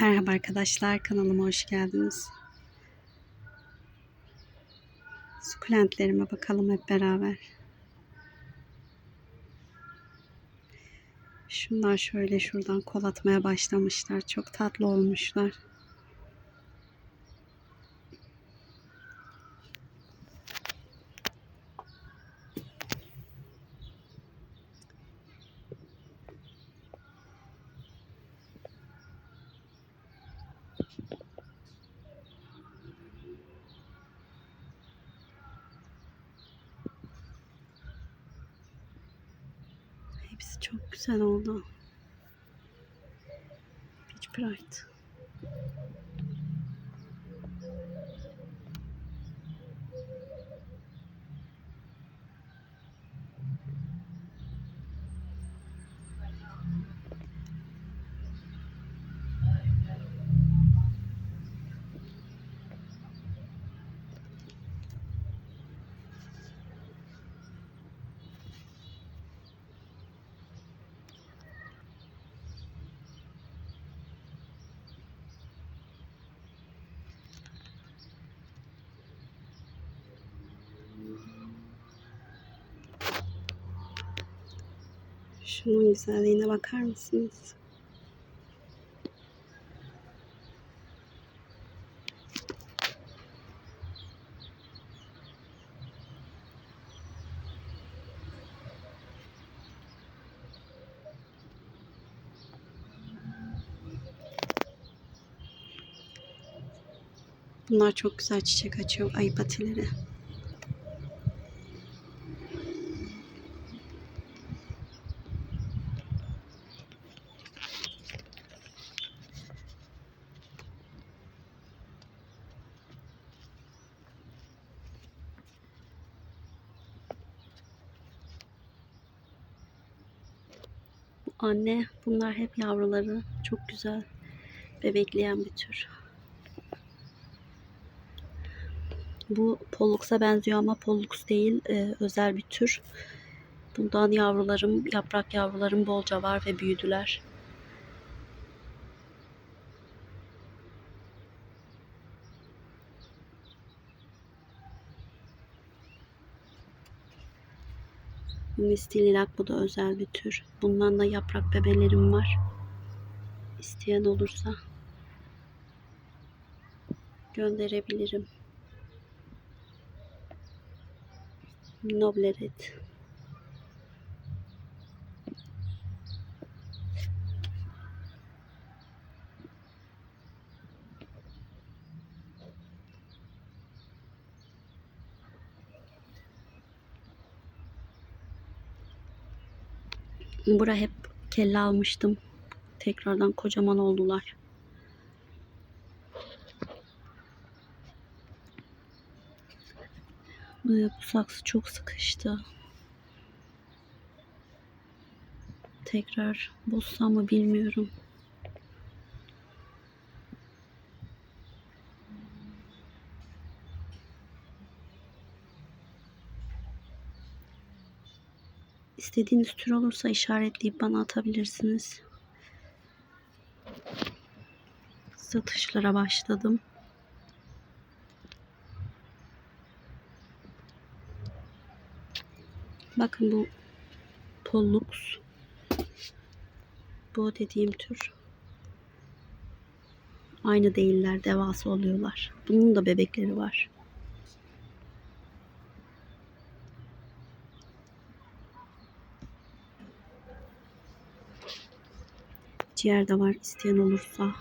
Merhaba arkadaşlar, kanalıma hoş geldiniz. Sukulentlerime bakalım hep beraber. Şunlar şöyle şuradan kol atmaya başlamışlar. Çok tatlı olmuşlar. Hepsi çok güzel oldu. Peach Pride. Şunun güzelliğine bakar mısınız? Bunlar çok güzel çiçek açıyor. Ayı patileri. Anne bunlar hep yavruları. Çok güzel. Bebekleyen bir tür. Bu Pollux'a benziyor ama Pollux değil. e, özel bir tür. Bundan yavrularım, yaprak yavrularım bolca var ve büyüdüler. Bu mistil ilak bu da özel bir tür. Bundan da yaprak bebelerim var. İsteyen olursa gönderebilirim. Nobleret. Bura hep kelle almıştım. Tekrardan kocaman oldular. Bu saksı çok sıkıştı. Tekrar bozsam mı bilmiyorum. İstediğiniz tür olursa işaretleyip bana atabilirsiniz. Satışlara başladım. Bakın bu Pollux. Bu dediğim tür. Aynı değiller, devası oluyorlar. Bunun da bebekleri var. Ciğer de var isteyen olursa.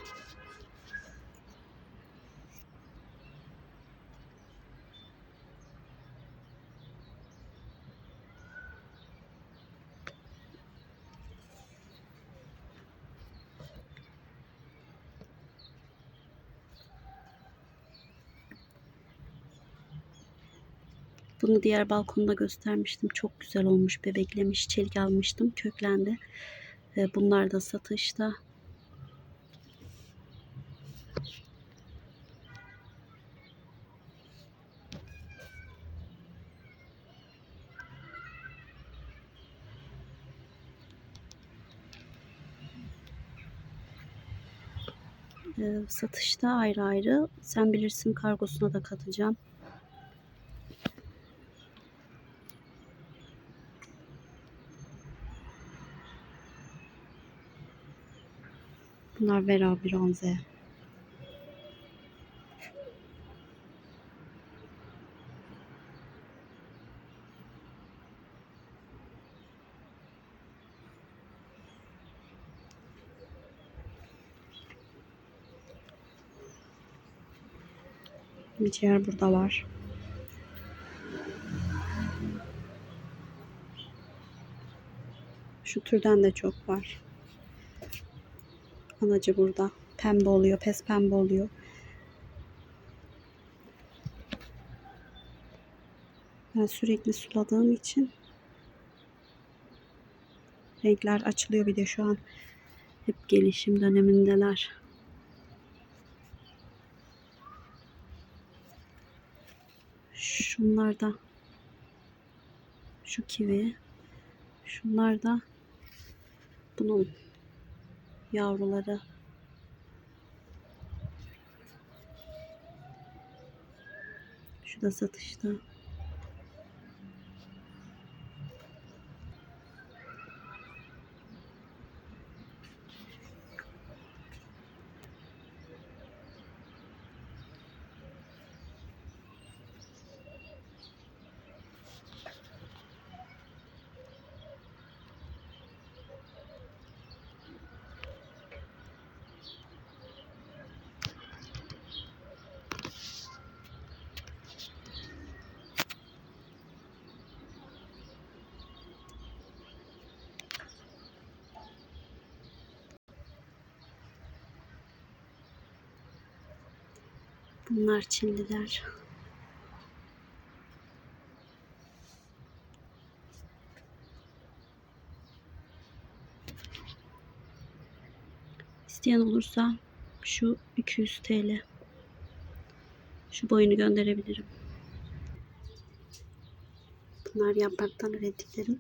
Bunu diğer balkonda göstermiştim. Çok güzel olmuş. Bebeklemiş. Çelik almıştım. Köklendi. Bunlar da satışta. Ee, satışta ayrı ayrı. Sen bilirsin kargosuna da katacağım. Bunlar Vera Bronze. Bir ciğer burada var. Şu türden de çok var. Anacı burada. Pembe oluyor, pes pembe oluyor. Ben sürekli suladığım için renkler açılıyor bir de şu an hep gelişim dönemindeler. Şunlar da şu kivi. Şunlar da bunun yavruları. Şu da satışta. Bunlar Çinliler. İsteyen olursa şu 200 TL. Şu boyunu gönderebilirim. Bunlar yapraktan ürettiklerim.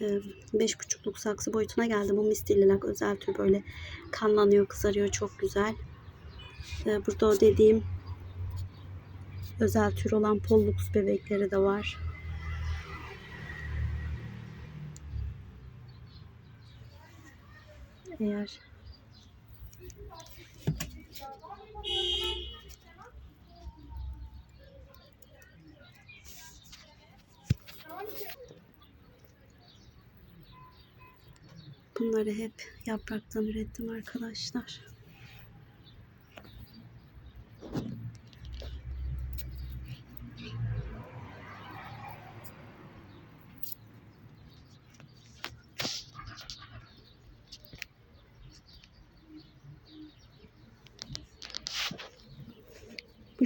Ee, Beş buçukluk saksı boyutuna geldi. Bu mistililak özel tür böyle kanlanıyor, kızarıyor. Çok güzel. Ee, Burada o dediğim özel tür olan pollux bebekleri de var. Eğer bunları hep yapraktan ürettim arkadaşlar.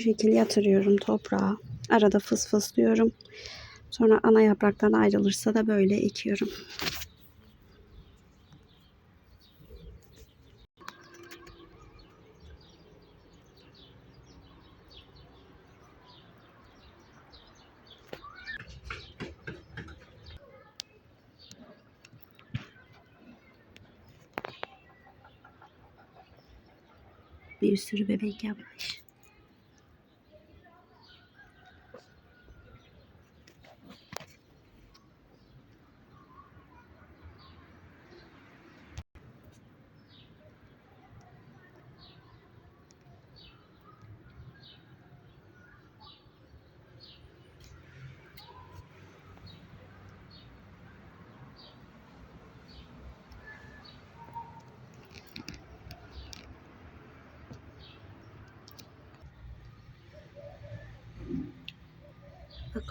Bu şekilde yatırıyorum toprağa. Arada fıs fıslıyorum. Sonra ana yapraktan ayrılırsa da böyle ekiyorum. Bir sürü bebek yapmış.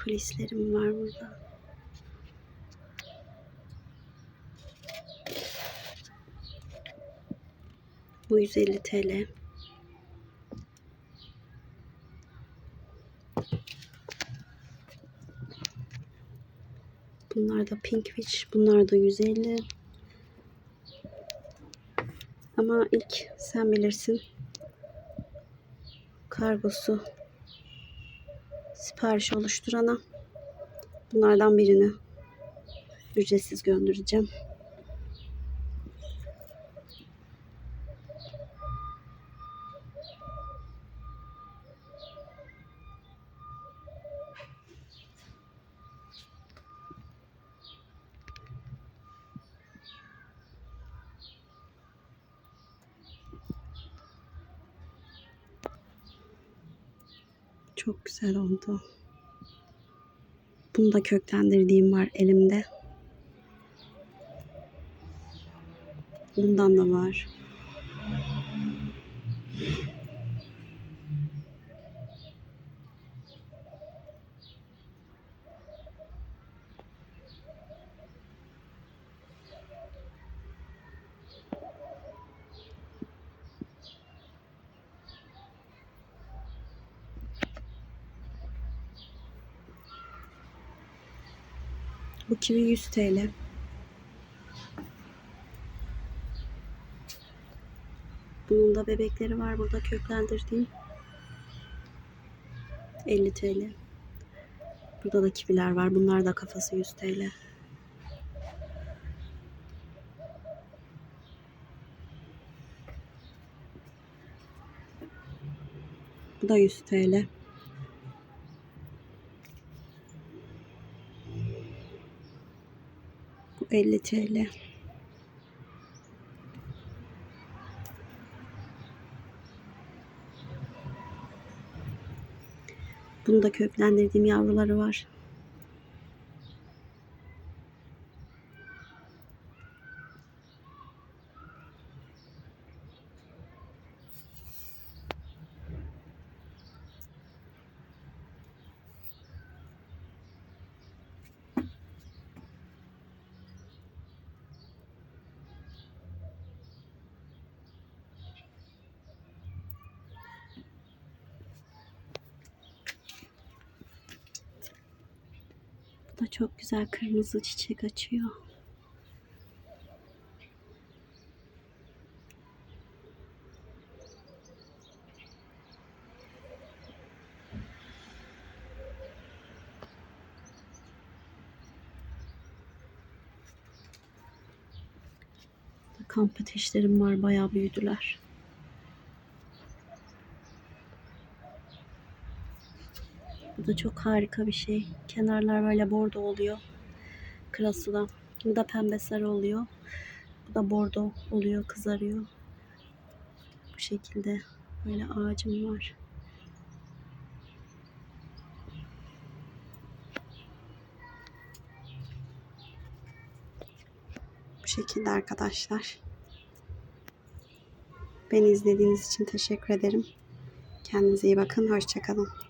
Kulislerim var burada. Bu 150 TL. Bunlar da Pink Witch. Bunlar da 150. Ama ilk sen bilirsin. Kargosu sipariş oluşturana bunlardan birini ücretsiz göndereceğim. Çok güzel oldu. Bunu da köklendirdiğim var elimde. Bundan da var. Bu kivi 100 TL. Bunun da bebekleri var burada köklendirdiğim. 50 TL. Burada da kiviler var. Bunlar da kafası 100 TL. Bu da 100 TL. 50 TL. Bunu da köklendirdiğim yavruları var. Da çok güzel kırmızı çiçek açıyor. Kamp ateşlerim var. Bayağı büyüdüler. Bu da çok harika bir şey. Kenarlar böyle bordo oluyor. Kırası da. Bu da pembe sarı oluyor. Bu da bordo oluyor, kızarıyor. Bu şekilde böyle ağacım var. Bu şekilde arkadaşlar. Beni izlediğiniz için teşekkür ederim. Kendinize iyi bakın. Hoşçakalın.